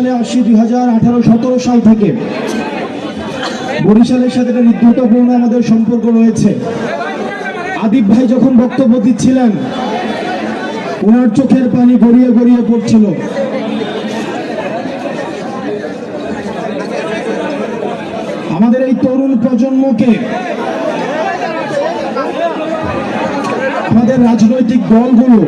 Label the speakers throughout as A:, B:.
A: বরিশালে আসছি দুই হাজার আঠারো, সতেরো সাল থেকে। বরিশালের সাথে একটা হৃদ্যতাপূর্ণ আমাদের সম্পর্ক রয়েছে। আদিব ভাই যখন বক্তব্য দিচ্ছিলেন, ওনার চোখের পানি গড়িয়ে গড়িয়ে পড়ছিল। আমাদের এই তরুণ প্রজন্মকে আমাদের রাজনৈতিক দলগুলো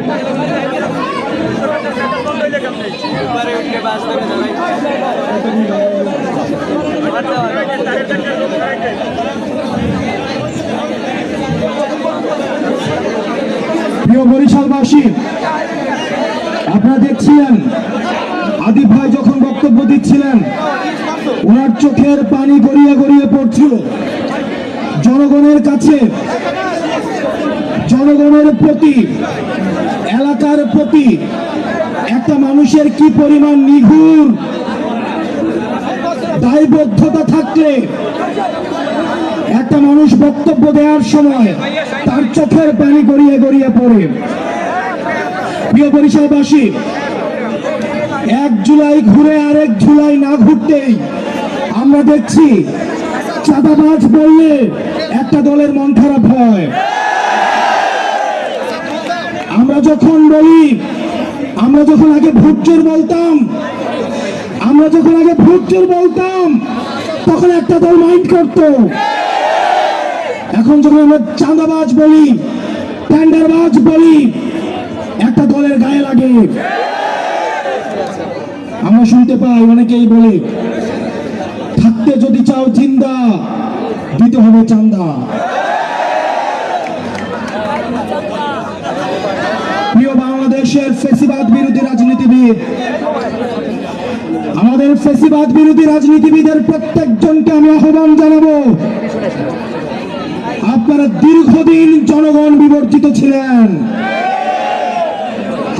A: প্রিয় বরিশালবাসী, আপনারা দেখছিলেন, আদিব ভাই যখন বক্তব্য দিচ্ছিলেন, ওনার চোখের পানি গড়িয়ে গড়িয়ে পড়ছিল। জনগণের কাছে, জনগণের প্রতি, এলাকার প্রতি একটা মানুষের কি পরিমাণ নিঘুর দায়বদ্ধতা থাকলে একটা মানুষ বক্তব্য দেওয়ার সময় তার চোখের পানি গড়িয়ে গড়িয়ে পড়ে। প্রিয় বরিশালবাসী এক জুলাই ঘুরে আরেক জুলাই না ঘুরতেই আমরা দেখছি চাঁদাবাজ বললে একটা দলের মন খারাপ হয়। আমরা যখন বলি আমরা যখন আগে ভোটচোর বলতাম, আমরা যখন আগে ভোটচোর বলতাম, তখন একটা দল মাইন্ড করতো। এখন যখন আমরা চাঁদাবাজ বলি, টেন্ডারবাজ বলি, একটা দলের গায়ে লাগে। আমরা শুনতে পাই, অনেকেই বলে, থাকতে যদি চাও জিন্দা, দিতে হবে চান্দা। বাংলাদেশের ফেসিবাদ বিরোধী রাজনীতিবিদ। আমাদের ফেসিবাদ বিরোধী রাজনীতিবিদের প্রত্যেকজনকে আমি আহ্বান জানাব। আপনারা দীর্ঘদিন জনগণ বিবর্জিত ছিলেন।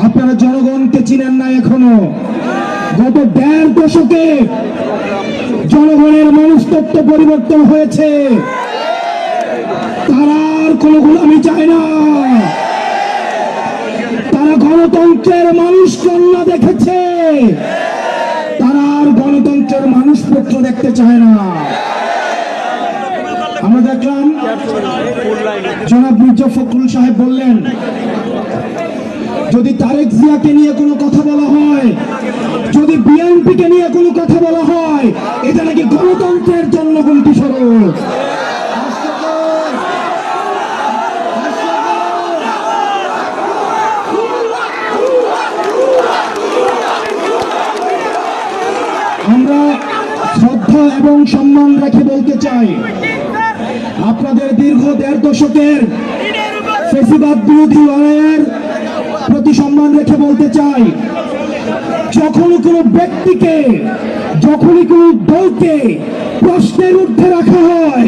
A: আপনারা জনগণকে চিনেন না এখনও। গত দেড় দশকে জনগণের মনস্তত্ব পরিবর্তন হয়েছে। তারা আর কোনো আমি চাই না। তারা গণতন্ত্রের মানুষ কন্যা দেখেছে, তারা আর গণতন্ত্রের মানুষপত্র দেখতে চায় না। আমরা দেখলাম, জনাব মির্জা ফখরুল সাহেব বললেন, যদি তারেক জিয়াকে নিয়ে কোনো কথা বলা হয়, যদি বিএনপিকে নিয়ে কোনো কথা বলা হয়, এটা নাকি গণতন্ত্রের জন্য গুমটি স্বরূপ আমরা শ্রদ্ধা এবং সম্মান রেখে বলতে চাই, আপনাদের দীর্ঘ দেড় দশকের ফেসিবাদ বিরোধী লড়াইয়ের প্রতি সম্মান রেখে বলতে চাই, যখনই কোনো ব্যক্তিকে, যখনই কোনো দলকে প্রশ্নের ঊর্ধ্বে রাখা হয়,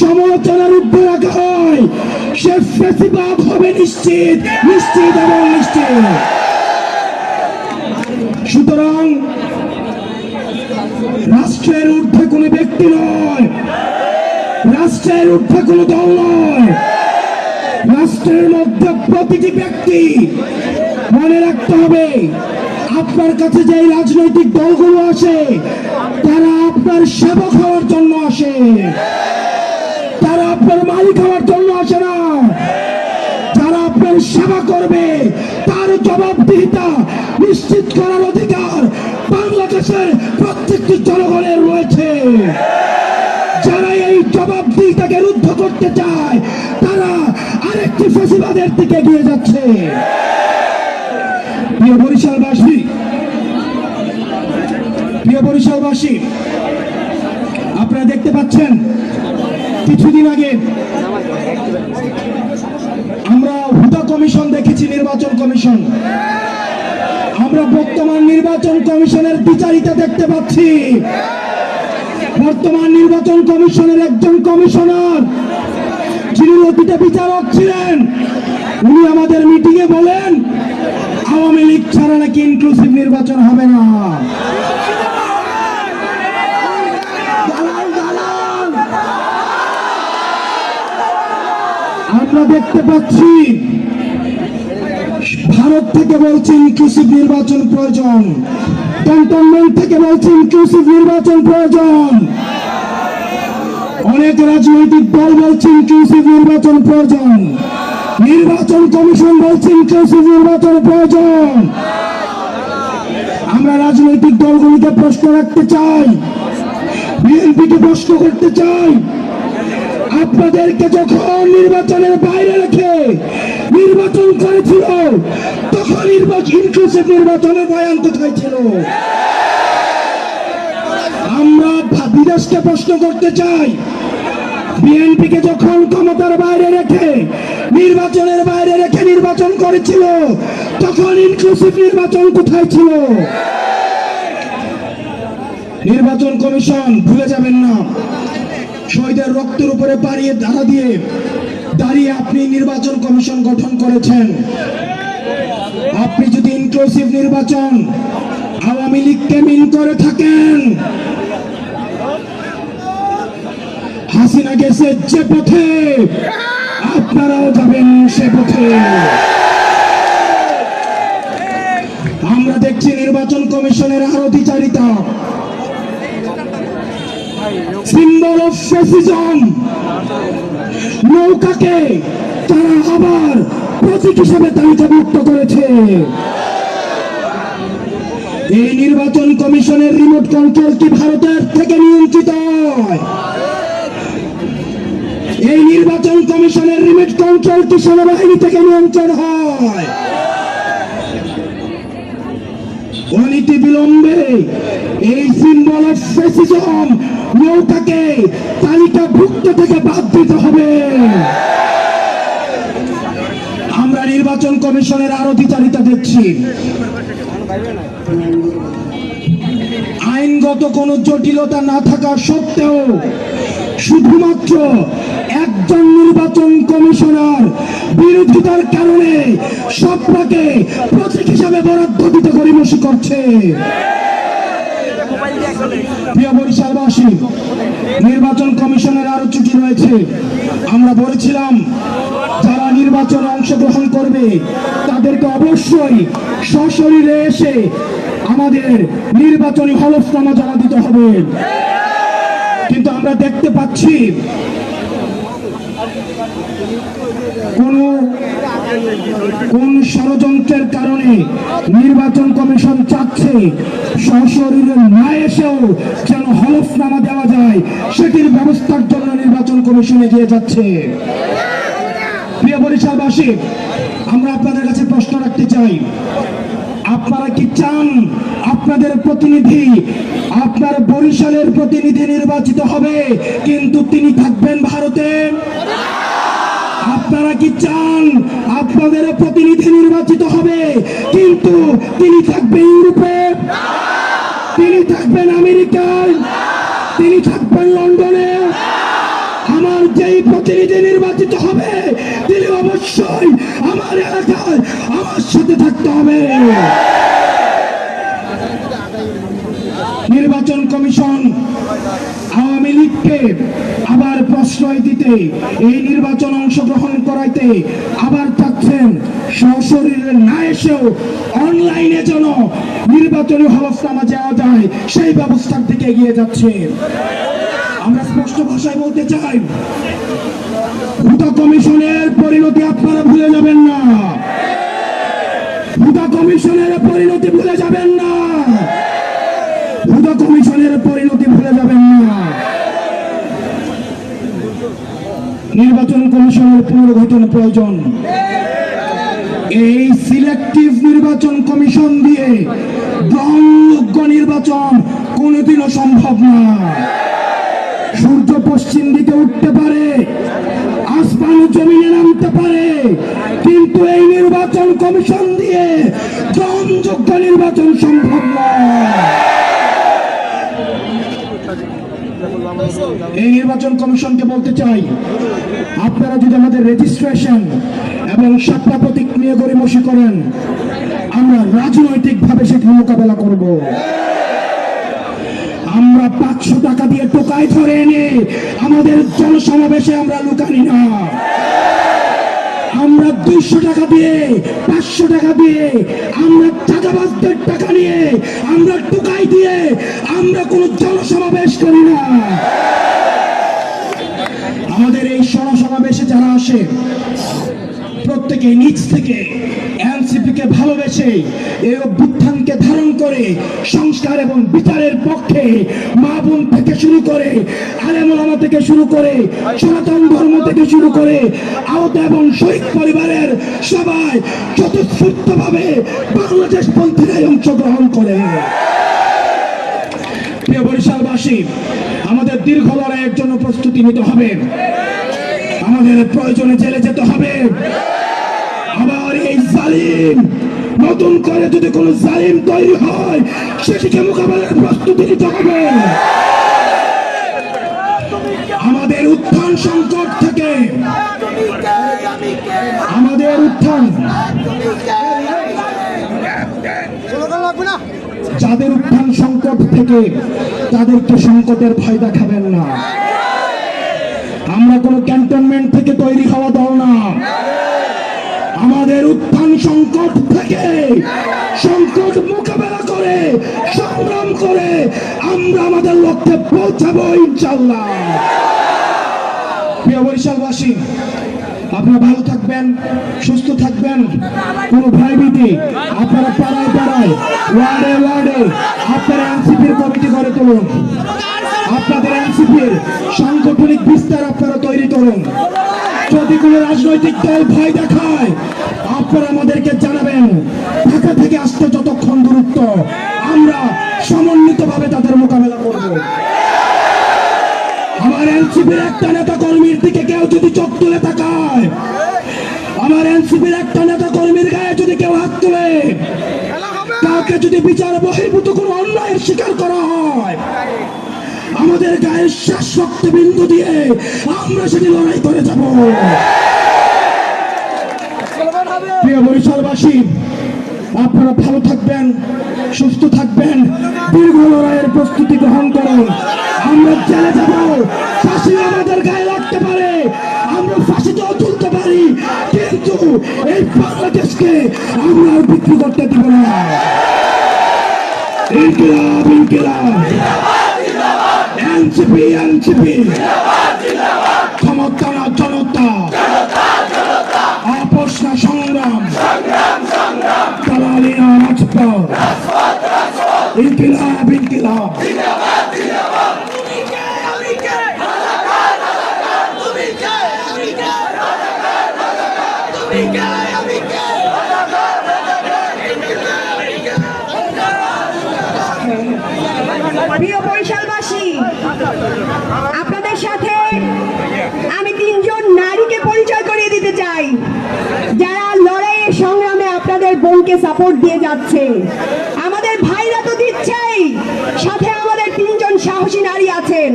A: সমালোচনার ঊর্ধ্বে রাখা হয়, সে ফেসিবাদ হবে নিশ্চিত নিশ্চিত এবং নিশ্চিত সুতরাং রাষ্ট্রের ঊর্ধ্বে কোনো ব্যক্তি নয়। রাষ্ট্রের ঊর্ধ্বে কোনো দল নয়। রাষ্ট্রের মধ্যে প্রতিটি ব্যক্তি মনে রাখতে হবে, আপনার কাছে যে রাজনৈতিক দলগুলো আসে তারা আপনার সেবক হওয়ার জন্য আসে। তারা আপনার মালিক হওয়ার জন্য আসে না। যারা আপনার সেবা করবে, তার জবাবদিহিতা নিশ্চিত করার অধিকার বাংলাদেশের প্রত্যেকটি জনগণের রয়েছে। যারা এই জবাব জবাবদিহিতাকে রুদ্ধ করতে চায়, তারা আরেকটি ফেসিবাদের দিকে এগিয়ে যাচ্ছে। প্রিয় বরিশালবাসী প্রিয় বরিশালবাসী, আপনারা দেখতে পাচ্ছেন, কিছুদিন আগে আমরা হুদা কমিশন দেখেছি, নির্বাচন কমিশন। আমরা বর্তমান নির্বাচন কমিশনের বিচারিতা দেখতে পাচ্ছি বর্তমান নির্বাচন কমিশনের একজন কমিশনার, যিনি অতীতে বিচারক ছিলেন, উনি আমাদের মিটিং এ বলেন, আওয়ামী লীগ ছাড়া নাকি ইনক্লুসিভ নির্বাচন হবে না। আমরা দেখতে পাচ্ছি ভারত থেকে বলছে ইনক্লুসিভ নির্বাচন প্রয়োজন। ক্যান্টনমেন্ট থেকে বলছে ইনক্লুসিভ নির্বাচন প্রয়োজন। অনেক রাজনৈতিক দল বলছে ইনক্লুসিভ নির্বাচন প্রয়োজন। নির্বাচন কমিশন বলছে ইনক্লুসিভ নির্বাচন প্রয়োজন। আমরা রাজনৈতিক দলগুলিকে প্রশ্ন রাখতে চাই। বিএনপিকে প্রশ্ন করতে চাই। আপনাদেরকে যখন নির্বাচনের বাইরে রেখে নির্বাচন করেছিল তখন নির্বাচন ইনক্লুসিভ নির্বাচনের বয়ান কোথায় ছিল আমরা বিদেশকে প্রশ্ন করতে চাই। বিএনপিকে যখন ক্ষমতার বাইরে রেখে, নির্বাচনের বাইরে রেখে নির্বাচন করেছিল, তখন ইনক্লুসিভ নির্বাচন কোথায় ছিল? নির্বাচন কমিশন ভুলে যাবেন না। শহীদের রক্তের উপরে পাড়িয়ে ধারা দিয়ে দাঁড়িয়ে আপনি নির্বাচন কমিশন গঠন করেছেন। আপনি যদি ইনক্লুসিভ নির্বাচন আওয়ামী লীগকে মিন করে থাকেন, হাসিনা গেছে যে পথে, আপনারাও যাবেন সে পথে। আমরা দেখছি নির্বাচন কমিশনের আরতিচারিতা সিম্বল অফ ফেসিজম নৌকাকে তারা আবার প্রতীক হিসেবে তালিকাভুক্ত করেছে। এই নির্বাচন কমিশনের রিমোট কন্ট্রোল কি ভারতের থেকে নিয়ন্ত্রিত? এই নির্বাচন কমিশনের রিমোট কন্ট্রোল কি সেনাবাহিনী থেকে নিয়ন্ত্রণ হয়? অনীতি বিলম্বে এই সিম্বল নৌকাকে তালিকাভুক্ত থেকে বাদ দিতে হবে। আমরা নির্বাচন কমিশনের আরতিচারিতা দেখছি। আইনগত কোনো জটিলতা না থাকা সত্ত্বেও শুধুমাত্র একজন নির্বাচন কমিশনার বিরোধিতার কারণে সবটাকে প্রতীক হিসাবে বরাদ্দ দিতে গরিমসি করছে। নির্বাচন কমিশনের আরও ছুটি রয়েছে। আমরা বলেছিলাম, যারা নির্বাচনে অংশগ্রহণ করবে, তাদেরকে অবশ্যই সশরীরে এসে আমাদের নির্বাচনী হলফনামা জমা দিতে হবে। কিন্তু আমরা দেখতে পাচ্ছি কোন ষড়যন্ত্রের কারণে নির্বাচন কমিশন চাচ্ছে সশরীরে না এসেও যেন হলফনামা দেওয়া যায়, সেটির ব্যবস্থার জন্য নির্বাচন কমিশন এগিয়ে যাচ্ছে। প্রিয় বরিশালবাসী, আমরা আপনাদের কাছে প্রশ্ন রাখতে চাই। আপনারা কি চান আপনাদের প্রতিনিধি? আপনার বরিশালের প্রতিনিধি নির্বাচিত হবে, কিন্তু তিনি থাকবেন ভারতে। আপনারা কি চান আপনাদের প্রতিনিধি নির্বাচিত হবে, কিন্তু তিনি থাকবেন ইউরোপে? তিনি থাকবেন আমেরিকায়? তিনি থাকবেন লন্ডনে? আমার যেই প্রতিনিধি নির্বাচিত হবে, তিনি অবশ্যই আমার এলাকায় আমার সাথে থাকতে হবে। নির্বাচন কমিশন আওয়ামী লীগকে আবার প্রশ্রয় দিতে, এই নির্বাচন অংশগ্রহণ করাইতে আবার চাচ্ছেন সশরীরে না এসেও অনলাইনে যেন নির্বাচনী হলফনামা যাওয়া যায়, সেই ব্যবস্থার দিকে এগিয়ে যাচ্ছে। আমরা স্পষ্ট ভাষায় বলতে চাই হুদা কমিশনের পরিণতি আপনারা ভুলে যাবেন না। হুদা কমিশনের পরিণতি ভুলে যাবেন না। হুদা কমিশনের পরিণতি ভুলে যাবেন না। নির্বাচন কমিশনের পুনর্গঠন প্রয়োজন। এই সিলেক্টিভ নির্বাচন কমিশন দিয়ে গ্রহণযোগ্য নির্বাচন কোনোদিনও সম্ভব না। পশ্চিম দিকে উঠতে পারে, আসমান জমিনে নামতে পারে, কিন্তু এই নির্বাচন কমিশন দিয়ে গ্রহণযোগ্য নির্বাচন সম্ভব এই নির্বাচন কমিশনকে বলতে চাই, আপনারা যদি আমাদের রেজিস্ট্রেশন এবং সাপলা প্রতীক নিয়ে গরিমসি করেন, আমরা রাজনৈতিকভাবে সেটি মোকাবেলা করব। আমরা পাঁচশো টাকা দিয়ে টোকায় ধরে এনে আমাদের জনসমাবেশে আমরা লুকানি না। আমরা দুইশো টাকা দিয়ে, পাঁচশো টাকা দিয়ে, আমরা চাঁদাবাজদের টাকা নিয়ে, আমরা টোকাই দিয়ে আমরা কোনো জনসমাবেশ করি না। আমাদের এই সমাবেশে যারা আসে, প্রত্যেকে নিজ থেকে এনসিপি কে ভালোবেসে এই অভ্যুত্থানকে করে সংস্কার এবং বিচারের পক্ষে মা বোন থেকে শুরু করে আলেমা থেকে শুরু করে সনাতন ধর্ম থেকে শুরু করে আহত এবং শহীদ পরিবারের সবাই চতুষ্ফূর্ত ভাবে বাংলাদেশ পন্থীরাই অংশগ্রহণ করে। বরিশালবাসী, আমাদের দীর্ঘ লড়াইয়ের জন্য প্রস্তুতি নিতে হবে। আমাদের প্রয়োজনে জেলে যেতে হবে। আবার এই জালিম নতুন করে যদি কোনো জালিম তৈরি হয় সেটিকে মোকাবেলার প্রস্তুতি নিতে হবে। আমাদের উত্থান সংকট থেকে, আমাদের উত্থান। যাদের উত্থান সংকট থেকে, তাদেরকে সংকটের ভয় দেখাবেন না। আমরা কোনো ক্যান্টনমেন্ট থেকে তৈরি হওয়া দল না। আমাদের উত্থান সংকট থেকে, সংকট মোকাবেলা করে, সংগ্রাম করে আমরা আমাদের লক্ষ্যে পৌঁছাবো ইনশাল্লাহ আপনারা ভালো থাকবেন, সুস্থ থাকবেন, কোনো ভয়ভীতি আপনারা পাড়ায় পাড়ায়, ওয়ার্ডে ওয়ার্ডে আপনারা এনসিপির কমিটি করে তুলুন। আপনাদের এনসিপির সাংগঠনিক বিস্তার আপনারা তৈরি করুন। যদি রাজনৈতিক দল ভয় দেখায়। আপনারা আমাদেরকে জানাবেন, ঢাকা থেকে আসতে যতক্ষণ দূরত্ব, আমরা সমন্বিতভাবে তাদের মোকাবেলা করব। আমার এনসিপির একটা নেতা কর্মীর দিকে কেউ যদি চোখ তুলে তাকায়, আমার এনসিপির একটা নেতা কর্মীর গায়ে যদি কেউ হাত তুলে, কাউকে যদি বিচার বহির্ভূত কোনো অন্যায়ের শিকার করা হয় আমাদের গায়ের শ্বাস রক্ত বিন্দু দিয়ে আমরা সেটি লড়াই করে যাব। প্রিয় বরিশালবাসী, আপনারা ভালো থাকবেন, সুস্থ থাকবেন, দীর্ঘ লড়াইয়ের প্রস্তুতি গ্রহণ করুন। আমরা জেলে যাব, ফাঁসি আমাদের গায়ে লাগতে পারে, আমরা ফাঁসিতেও তুলতে পারি, কিন্তু এই বাংলাদেশকে আমরা বিক্রি করতে দিব না। ইনকিলাব ইনকিলাব। এনসিপি এনসিপি ক্ষমতা না জনতা। আপোষ না সংগ্রাম। দালালি না রাজপথ। ইনকিলাব ইনকিলাব।
B: প্রিয় বরিশালবাসী আপনাদের সাথে আমি তিনজন নারীকে পরিচয় করিয়ে দিতে চাই। যারা লড়াইয়ের সংগ্রামে আপনাদের বোনকে সাপোর্ট দিয়ে যাচ্ছে। আমাদের ভাইরা তো দিচ্ছেই। সাথে আমাদের তিনজন সাহসী নারী আছেন।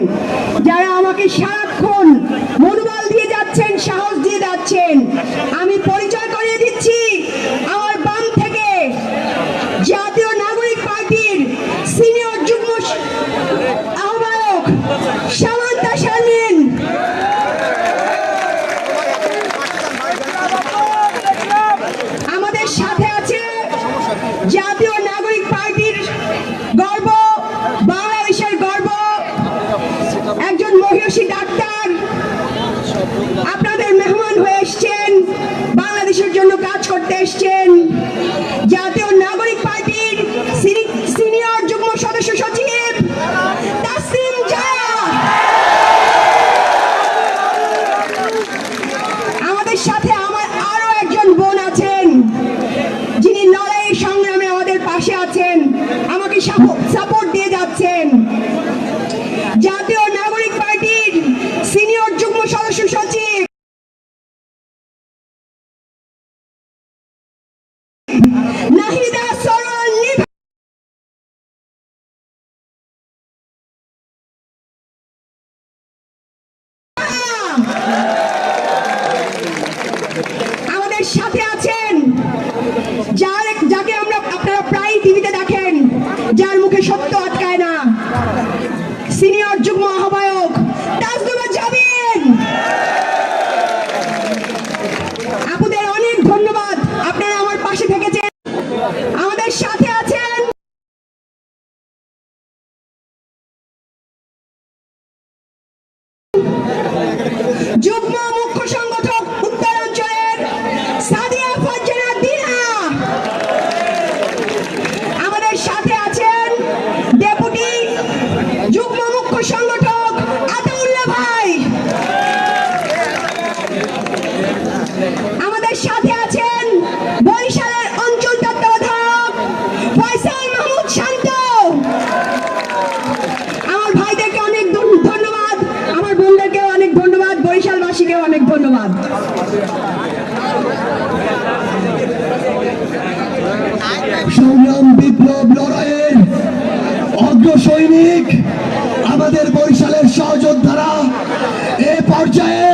B: সংগ্রাম
C: বিপ্লব লড়াইয়ের অগ্র সৈনিক আমাদের বরিশালের সহযোদ্ধারা এ পর্যায়ে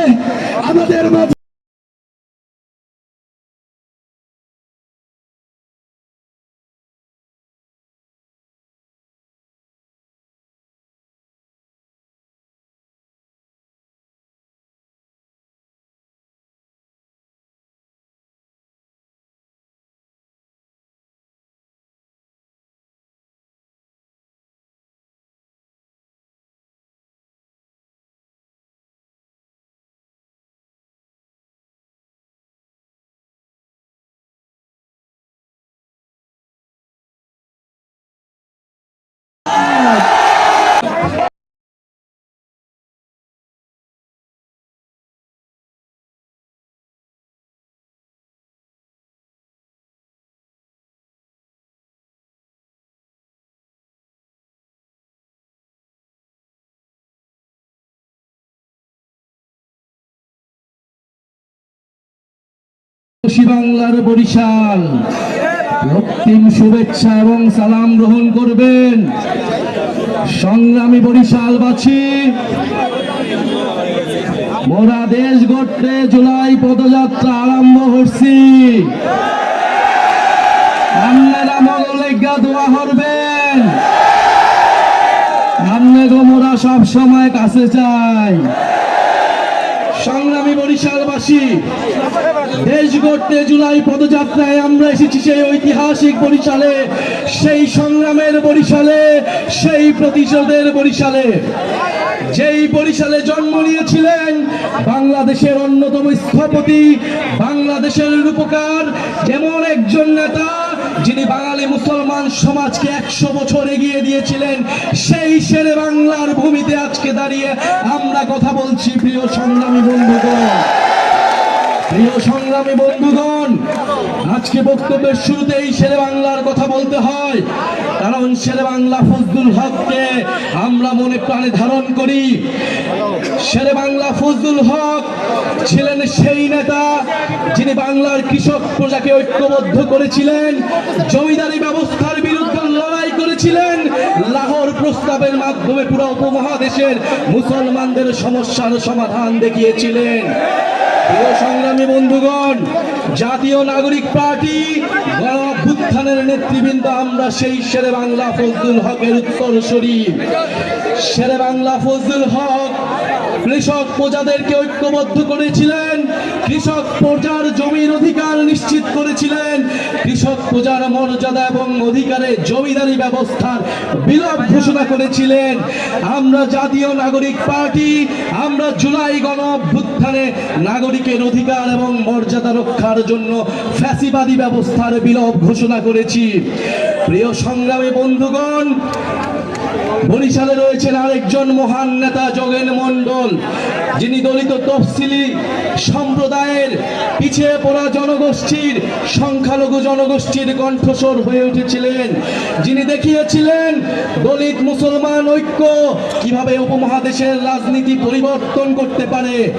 C: বাংলার বরিশাল। রক্তিম শুভেচ্ছা এবং সালাম গ্রহণ করবেন। সংগ্রামী বরিশালবাসী, মোরা দেশ গড়তে জুলাই পদযাত্রা আরম্ভ করছি। আপনারা মঙ্গলেজ্ঞা দোয়া করবেন। মোরা সব সময় কাছে চাই। সংগ্রামী বরিশালবাসী, দেশ গড়তে জুলাই পদযাত্রায় আমরা এসেছি সেই ঐতিহাসিক বরিশালে, সেই সংগ্রামের বরিশালে, সেই প্রতিশোধের বরিশালে। যেই বরিশালে জন্ম নিয়েছিলেন বাংলাদেশের অন্যতম স্থপতি, বাংলাদেশের রূপকার, যেমন একজন নেতা যিনি বাঙালি মুসলমান সমাজকে একশো বছর এগিয়ে দিয়েছিলেন, সেই শেরে বাংলার ভূমিতে আজকে দাঁড়িয়ে আমরা কথা বলছি প্রিয় সংগ্রামী বন্ধুগণ। প্রিয় সংগ্রামী বন্ধুগণ, আজকে বক্তব্যের শুরুতেই শেরে বাংলার কথা বলতে হয়। কারণ শেরে বাংলা ফজলুল হককে আমরা মনে প্রাণে ধারণ করি। শেরে বাংলা ফজলুল হক ছিলেন সেই নেতা যিনি বাংলার কৃষক প্রজাকে ঐক্যবদ্ধ করেছিলেন, জমিদারি ব্যবস্থার বিরুদ্ধে লড়াই করেছিলেন, লাহোর প্রস্তাবের মাধ্যমে পুরো উপমহাদেশের মুসলমানদের সমস্যার সমাধান দেখিয়েছিলেন। প্রিয় সংগ্রামী বন্ধুগণ, জাতীয় নাগরিক পার্টি গণঅভ্যুত্থানের নেতৃবৃন্দ, আমরা সেই শেরে বাংলা ফজলুল হকের উত্তরসূরি শেরে বাংলা ফজলুল হক কৃষক প্রজাদেরকে ঐক্যবদ্ধ করেছিলেন। কৃষক প্রজার জমির অধিকার নিশ্চিত করেছিলেন। কৃষক প্রজার মর্যাদা এবং অধিকারে জমিদারি ব্যবস্থার বিলোপ ঘোষণা করেছিলেন। আমরা জাতীয় নাগরিক পার্টি, আমরা জুলাই গণ অভ্যুত্থানে নাগরিকের অধিকার এবং মর্যাদা রক্ষার জন্য ফ্যাসিবাদী ব্যবস্থার বিলোপ ঘোষণা করেছি। প্রিয় সংগ্রামী বন্ধুগণ বরিশালে রয়েছেন আরেকজন মহান নেতা যোগেন মন্ডল যিনি দলিত তফসিলি সম্প্রদায়ের পিছিয়ে পড়া জনগোষ্ঠীর, সংখ্যালঘু জনগোষ্ঠীর কণ্ঠস্বর হয়ে উঠেছিলেন। যিনি দেখিয়েছিলেন দলিত মুসলমান ঐক্য কীভাবে উপমহাদেশের রাজনীতি পরিবর্তন করতে পারে।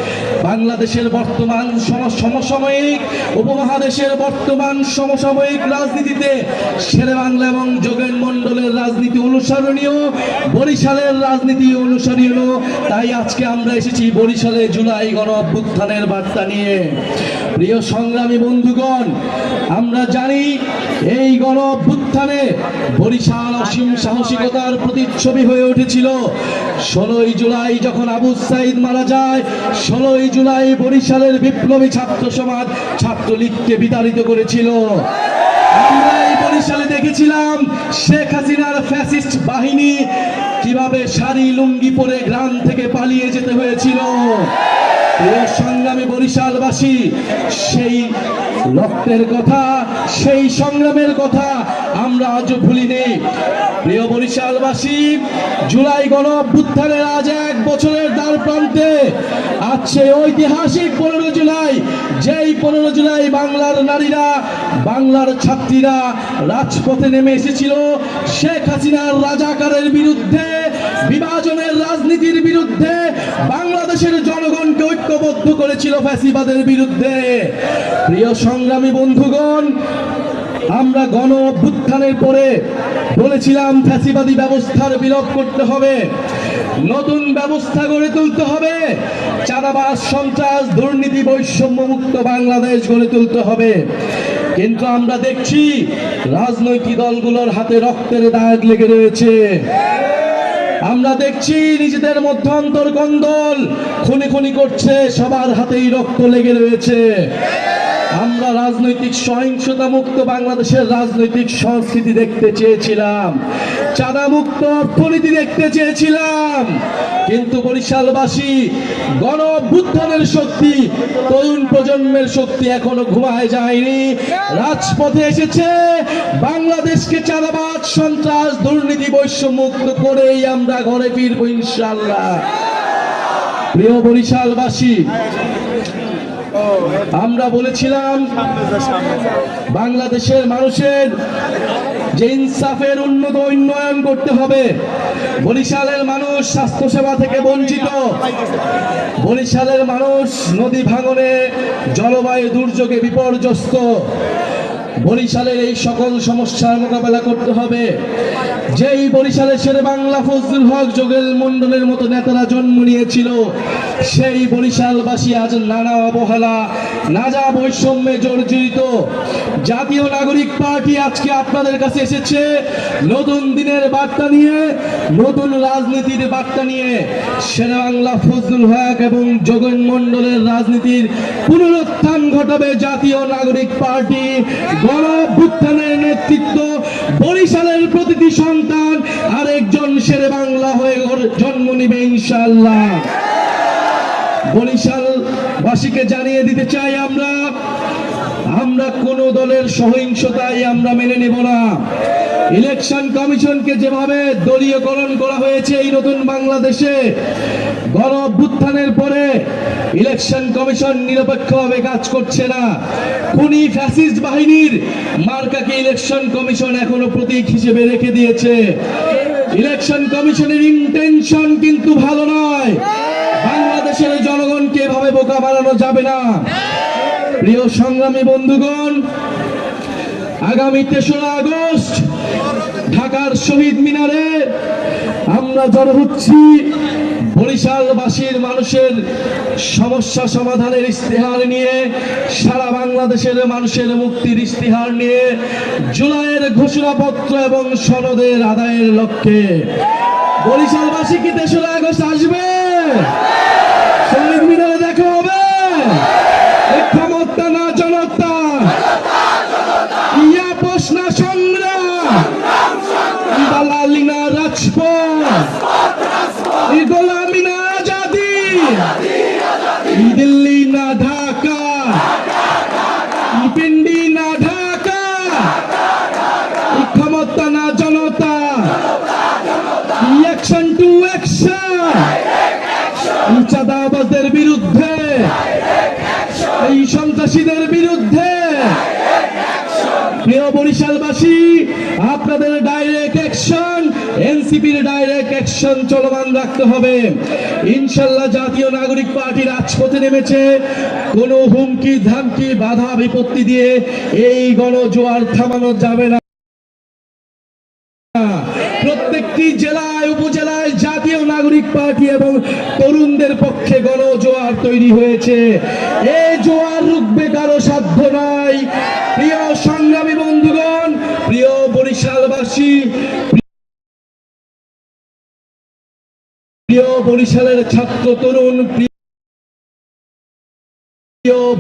C: বাংলাদেশের বর্তমান সম- সমসাময়িক, উপমহাদেশের বর্তমান সমসাময়িক রাজনীতিতে শেরে বাংলা এবং যোগেন মণ্ডলের রাজনীতি অনুসরণীয় বরিশালের রাজনীতি অনুসরণীয় তাই আজকে আমরা এসেছি বরিশালে জুলাই গণ অভ্যুত্থানের বার্তা নিয়ে। প্রিয় সংগ্রামী বন্ধুগণ, আমরা জানি এই গণ অভ্যুত্থানে বরিশাল অসীম সাহসিকতার প্রতিচ্ছবি হয়ে উঠেছিল। ষোলোই জুলাই যখন আবু সাইদ মারা যায়, ষোলোই জুলাই বরিশালের বিপ্লবী ছাত্র সমাজ ছাত্রলীগকে বিতাড়িত করেছিল। দেখেছিলাম শেখ হাসিনার ফ্যাসিস্ট বাহিনী কীভাবে শাড়ি লুঙ্গি পরে গ্রাম থেকে পালিয়ে যেতে হয়েছিল। সংগ্রামী বরিশালবাসী, সেই রক্তের কথা, সেই সংগ্রামের কথা আমরা আজও ভুলিনি। প্রিয় বরিশালবাসী, জুলাই গণ অভ্যুত্থানের আজ এক বছরের দ্বার প্রান্তে সেই ঐতিহাসিক পনেরো জুলাই, যেই পনেরো জুলাই বাংলার নারীরা, বাংলার ছাত্রীরা রাজপথে নেমে এসেছিল, শেখ হাসিনার রাজাকারের বিরুদ্ধে। বিভাজনের রাজনীতির বিরুদ্ধে বাংলাদেশের জনগণকে ঐক্যবদ্ধ করেছিল ফ্যাসিবাদের বিরুদ্ধে। প্রিয় সংগ্রামী বন্ধুগণ, আমরা গণ অভ্যুত্থানের পরে বলেছিলাম ফ্যাসিবাদী ব্যবস্থার বিলোপ করতে হবে, নতুন ব্যবস্থা গড়ে তুলতে হবে, চাঁদাবাজ, সন্ত্রাস, দুর্নীতি বৈষম্য মুক্ত বাংলাদেশ গড়ে তুলতে হবে। কিন্তু আমরা দেখছি রাজনৈতিক দলগুলোর হাতে রক্তের দাগ লেগে রয়েছে। আমরা দেখছি নিজেদের মধ্যে অন্তর্কন্দল খুনি খুনি করছে সবার হাতেই রক্ত লেগে রয়েছে। আমরা রাজনৈতিক সহিংসতা মুক্ত বাংলাদেশের রাজনৈতিক সংস্কৃতি দেখতে চেয়েছিলাম। চাঁদা মুক্ত অর্থনীতি দেখতে চেয়েছিলাম। কিন্তু বরিশালবাসী গণ অভ্যুত্থানের শক্তি, তরুণ প্রজন্মের শক্তি এখনও ঘুমায় যায়নি। রাজপথে এসেছে বাংলাদেশকে চাঁদাবাদ সন্ত্রাস, দুর্নীতি বৈষম্য মুক্ত করেই আমরা ঘরে ফিরবো ইনশাল্লাহ প্রিয় বরিশালবাসী আমরা বলেছিলাম, বাংলাদেশের মানুষের যে ইনসাফের উন্নত উন্নয়ন করতে হবে, বরিশালের মানুষ স্বাস্থ্যসেবা থেকে বঞ্চিত, বরিশালের মানুষ নদী ভাঙনে জলবায়ু দুর্যোগে বিপর্যস্ত বরিশালের এই সকল সমস্যার মোকাবেলা করতে হবে। যেই বরিশালের শেরে বাংলা ফজলুল হক যোগেল মন্ডলের মতো নেতারা জন্ম নিয়েছিল, সেই বরিশালবাসী আজ নানা অবহেলা নাজা বৈষম্যে জর্জরিত। জাতীয় নাগরিক পার্টি আজকে আপনাদের কাছে এসেছে। নতুন দিনের বার্তা নিয়ে নতুন রাজনীতির বার্তা নিয়ে শেরে বাংলা ফজলুল হক এবং যোগেন মন্ডলের রাজনীতির পুনরুত্থান ঘটাবে জাতীয় নাগরিক পার্টি। গণ নেতৃত্ব, বরিশালের প্রতিটি সন্তান আরেকজন শেরে বাংলা হয়ে জন্ম নিবে ইনশাল্লাহ বরিশাল বাসীকে জানিয়ে দিতে চাই আমরা আমরা কোন দলের সহিংসতাই আমরা মেনে নেব না। ইলেকশন কমিশনকে যেভাবে দলীয়করণ করা হয়েছে এই নতুন বাংলাদেশে, গণ অভ্যুত্থানের পরে ইলেকশন কমিশন নিরপেক্ষভাবে কাজ করছে না। খুনি ফ্যাসিস্ট বাহিনীর মার্কাকে ইলেকশন কমিশন এখনও প্রতীক হিসেবে রেখে দিয়েছে। ইলেকশন কমিশনের ইন্টেনশন কিন্তু ভালো নয়। বাংলাদেশের জনগণকে এভাবে বোকা বানানো যাবে না। প্রিয় সংগ্রামী বন্ধুগণ, আগামী তেসরা আগস্ট, ঢাকার শহীদ মিনারে আমরা জড়ো হচ্ছি বরিশালবাসীর মানুষের সমস্যা সমাধানের ইস্তেহার নিয়ে, সারা বাংলাদেশের মানুষের মুক্তির ইস্তেহার নিয়ে, জুলাইয়ের ঘোষণাপত্র এবং সনদের আদায়ের লক্ষ্যে। বরিশালবাসী কি তেসরা আগস্ট আসবে শহীদ মিনারে দেখা হবে এ ক্ষমতা না জনতা ইয়া প্রশ্ন সংগ্রাম দালালি না রাজপথ ই গোলামি না আজাদি ই দিল্লি না ঢাকা ই পিন্ডি না ঢাকা ই ক্ষমতা না জনতা অ্যাকশন টু অ্যাকশন চাঁদাবাজদের বিরুদ্ধে এই সন্ত্রাসীদের বিরুদ্ধে। প্রিয় বরিশালবাসী, আপনাদের ডাইরেক্ট অ্যাকশন এনসিপির ডাইরেক্ট অ্যাকশন চলমান রাখতে হবে। ইনশাল্লাহ জাতীয় নাগরিক পার্টি রাজপথে নেমেছে। কোনো হুমকি, ধামকি, বাধা, বিপত্তি দিয়ে এই গণজোয়ার থামানো যাবে না। প্রত্যেকটি জেলায়, উপজেলায় জাতীয় নাগরিক পার্টি এবং তরুণদের পক্ষে গণজোয়ার তৈরি হয়েছে। এই জোয়ার রুখবে কারও সাধ্য নাই। প্রিয় সংগ্রামী বন্ধুগণ প্রিয় বরিশালবাসী প্রিয় বরিশালের ছাত্র তরুণ প্রিয়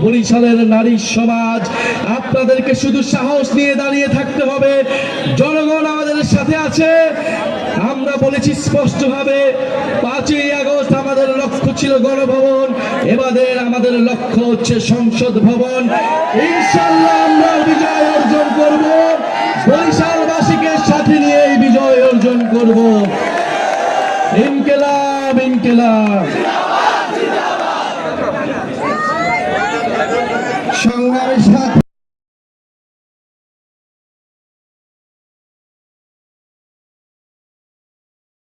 C: বরিশালের নারী সমাজ, আপনাদেরকে শুধু সাহস নিয়ে দাঁড়িয়ে থাকতে হবে। জনগণ আমাদের সাথে আছে। আমরা বলেছি স্পষ্টভাবে, পাঁচই আগস্ট আমাদের লক্ষ্য ছিল গণভবন এবারে আমাদের লক্ষ্য হচ্ছে সংসদ ভবন। ইনশাল্লাহ আমরা বিজয় অর্জন করব। বরিশালবাসীকে সাথে নিয়ে বিজয় অর্জন করব। ইনকেলাব ইনকেলাব। Congratulations.